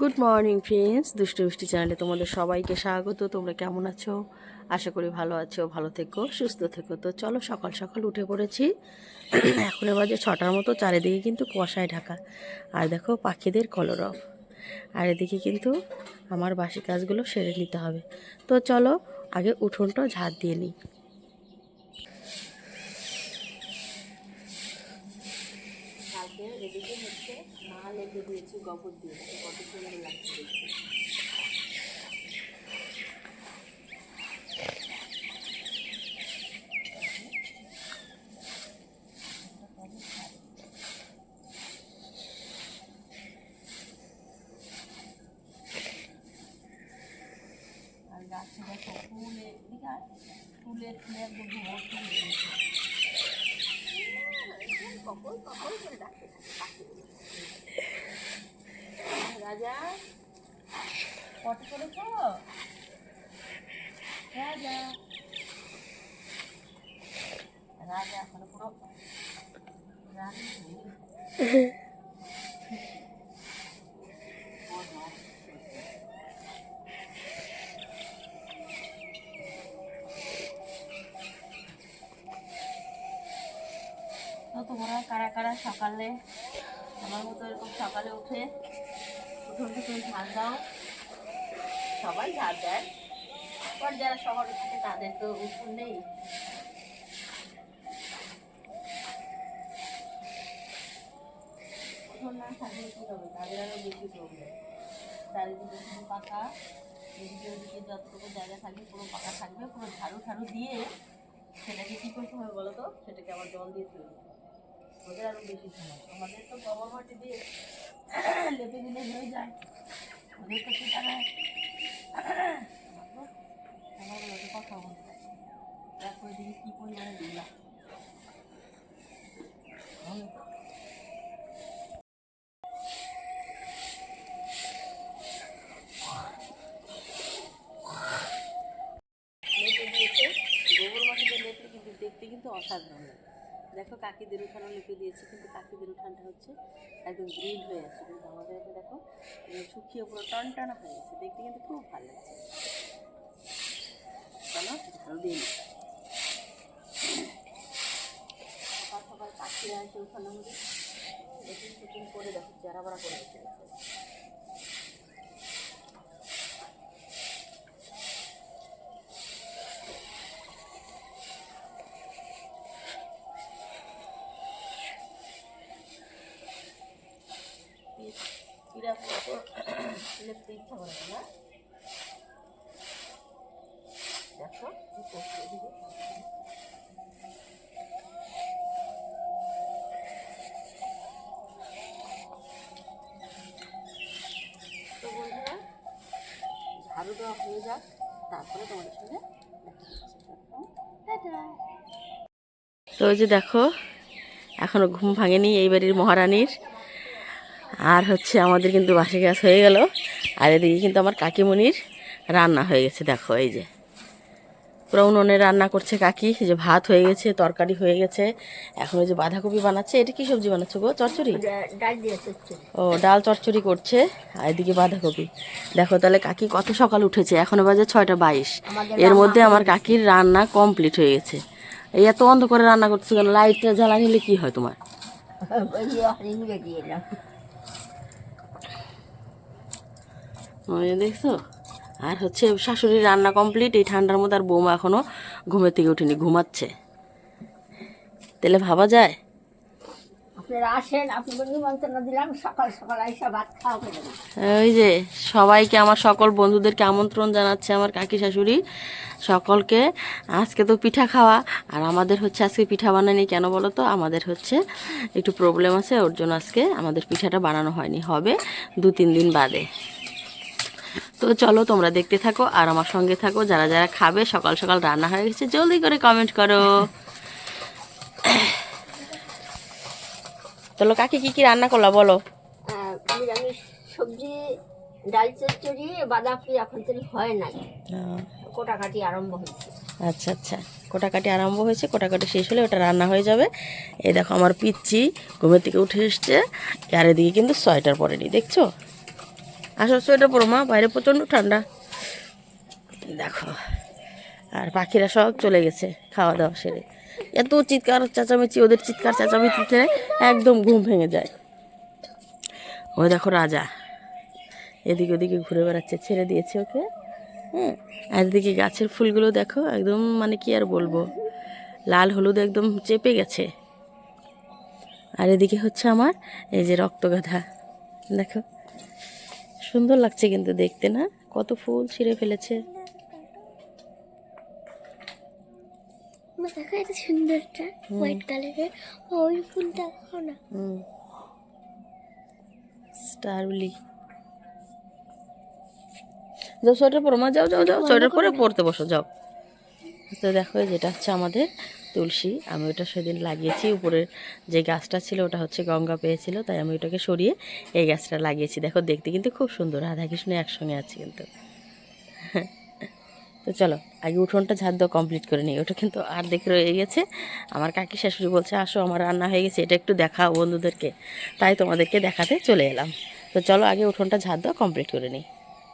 Good morning friends দুষ্টু মিষ্টি চ্যানেলে তোমাদের সবাইকে স্বাগত। তোমরা কেমন আছো? আশা করি ভালো আছো, ভালো থেকো, সুস্থ থেকো। তো চলো সকাল সকাল উঠে পড়েছি। এখন বাজে ছটার মতো, চারিদিকে কিন্তু কুয়াশায় ঢাকা। আর দেখো, পাখিদের কলরব। আর এদিকে কিন্তু আমার বাসি কাজগুলো সেরে নিতে হবে। তো চলো, আগে উঠোনটা ঝাড় দিয়ে নিই। কালকে এদিকে হচ্ছে মা লেগে দিয়েছি, গোবর দিয়ে দেখো কত সুন্দর লাগছে গাছে দেখো ফুলে এদিকে আয়। ফুলে ফুলে একদম ভর্তি হয়ে গেছে কখন কখন রাজা? কত করেছ? রাজা? রাজা এখনও পুরো রানী তোমরা কারা কারা সকালে, আমার মতো এরকম সকালে উঠে উঠোন টুঠোন ঝাড় দাও। সবাই ঝাড় দেয়। আবার যারা শহরে থাকে তাদের তো উঠুন নেই। উঠোন না থাকলে কি হবে? তাদের আরও বেশি প্রবলেম চারিদিকে শুধু পাকা। এদিকে ওদিকে যতটুকু জায়গা থাকবে পুরো পাকা থাকবে। পুরো ঝাড়ু ঝাড়ু দিয়ে সেটাকে কী করতে হবে বলো তো? সেটাকে আবার জল দিয়ে তুলতে হবে। ওদের আরও বেশি সময় আমাদের তো গোবর মাটি দিয়ে লেপে দিলে হয়ে যায়, ওদের তো সেটা নয়। আমার ওদের কথা বলতে না। দেখো কী পরিমাণে দিলাম দিয়েছে। গোবর মাটিতে লেপে কিন্তু দেখতে কিন্তু অসাধারণ লাগে। দেখো কাকিদের উঠানও লেপে দিয়েছে, কিন্তু কাকি কাকিদের উঠানটা হচ্ছে একদম গ্রিন হয়ে আছে। কিন্তু আমাদের এটা দেখো শুকিয়ে পুরো টনটনা হয়ে গেছে। দেখতে কিন্তু খুব ভালো লাগছে। চলো দিয়ে নিই। সকাল সকাল পাখিরা এসে উঠানো আমাদের। করে দেখো চেরা বাড়া করে রেখে ঝাড়ু দেওয়া হয়ে যাক তারপরে তোমাদের সঙ্গে তো যে দেখো, এখনও ঘুম ভাঙেনি এই বাড়ির মহারানীর। আর হচ্ছে আমাদের কিন্তু বাসি গাছ হয়ে গেল। আর এদিকে কিন্তু আমার কাকিমণির রান্না হয়ে গেছে দেখো এই যে। পুরো উনুনে রান্না করছে কাকি যে ভাত হয়ে গেছে তরকারি হয়ে গেছে। এখন ওই যে বাঁধাকপি বানাচ্ছে। এটা কি সবজি বানাচ্ছে গো? চচ্চড়ি? ডাল ও ডাল চচ্চড়ি করছে। আর এদিকে বাঁধাকপি। দেখো তাহলে কাকি কত সকাল উঠেছে? এখনও বাজে ছয়টা বাইশ। এর মধ্যে আমার কাকির রান্না কমপ্লিট হয়ে গেছে। এই এত অন্ধ করে রান্না করছে কেন? লাইটটা জ্বালা নিলে কি হয় তোমার ওই যে হরিণ বেরিয়ে এলাম ওই যে দেখছ? আর হচ্ছে শাশুড়ির রান্না কমপ্লিট এই ঠান্ডার মধ্যে আর বৌমা এখনও ঘুমের থেকে উঠেনি ঘুমাচ্ছে। তাহলে ভাবা যায়? ওই যে সবাইকে আমার সকল বন্ধুদেরকে আমন্ত্রণ জানাচ্ছে আমার কাকি শাশুড়ি। সকলকে আজকে তো পিঠা খাওয়া আর আমাদের হচ্ছে আজকে পিঠা বানানি কেন বলো তো? আমাদের হচ্ছে একটু প্রবলেম আছে ওর জন্য আজকে আমাদের পিঠাটা বানানো হয়নি হবে দু তিন দিন বাদে। তো চলো তোমরা দেখতে থাকো আর আমার সঙ্গে থাকো। যারা যারা খাবে সকাল সকাল রান্না হয়ে গেছে জলদি করে কমেন্ট করো। চলো কাকি কি কি রান্না করলা বলো? সবজি ডাল চচ্চড়ি বাঁধাকপি এখন তো হয় নাই। কোটাকাটি আরম্ভ হয়েছে। আচ্ছা আচ্ছা। কোটাকাটি আরম্ভ হয়েছে কোটাকাটি শেষ হলে ওটা রান্না হয়ে যাবে। এই দেখো আমার পিচ্ছি ঘুমের থেকে উঠে এসছে। আর এদিকে কিন্তু সোয়েটার পরেনি দেখছ? আসো সোয়েটার পরো মা, বাইরে প্রচণ্ড ঠান্ডা। দেখো, আর পাখিরা সব চলে গেছে খাওয়া দাওয়া সেরে। এত চিৎকার, চেঁচামেচি, ওদের চিৎকার চেঁচামেচিতে একদম ঘুম ভেঙে যায়। ওই দেখো রাজা, এদিকে ওদিকে ঘুরে বেড়াচ্ছে, ছেড়ে দিয়েছে ওকে। হ্যাঁ আর এদিকে গাছের ফুলগুলো দেখো, একদম মানে কি আর বলব, লাল হলুদ একদম চেপে গেছে। আর এদিকে হচ্ছে আমার, এই যে রক্তগাধা দেখো। সুন্দর লাগছে কিন্তু দেখতে না? কত ফুল ছিঁড়ে ফেলেছে। দেখো এটা সুন্দরটা হোয়াইট কালারের ওই ফুলটা দেখো না। হুম। স্টারলি যাও সোয়েটার পরো। মা যাও যাও যাও সোয়েটার পরে পড়তে বসো যাও। তো দেখো যেটা হচ্ছে আমাদের তুলসী, আমি ওটা সেদিন লাগিয়েছি। উপরের যে গাছটা ছিল, ওটা হচ্ছে গঙ্গা পেয়েছিল, তাই আমি ওটাকে সরিয়ে এই গাছটা লাগিয়েছি। দেখো, দেখতে কিন্তু খুব সুন্দর। রাধা কৃষ্ণ একসঙ্গে আছে কিন্তু। তো চলো, আগে উঠোনটা ঝাড় দেওয়া কমপ্লিট করে নিই। ওটা কিন্তু অর্ধেক রয়ে গেছে। আমার কাকি শাশুড়ি বলছে, আসো, আমার রান্না হয়ে গেছে, এটা একটু দেখাও বন্ধুদেরকে। তাই তোমাদেরকে দেখাতে চলে এলাম। তো চলো, আগে উঠোনটা ঝাড় দেওয়া কমপ্লিট করে নিই।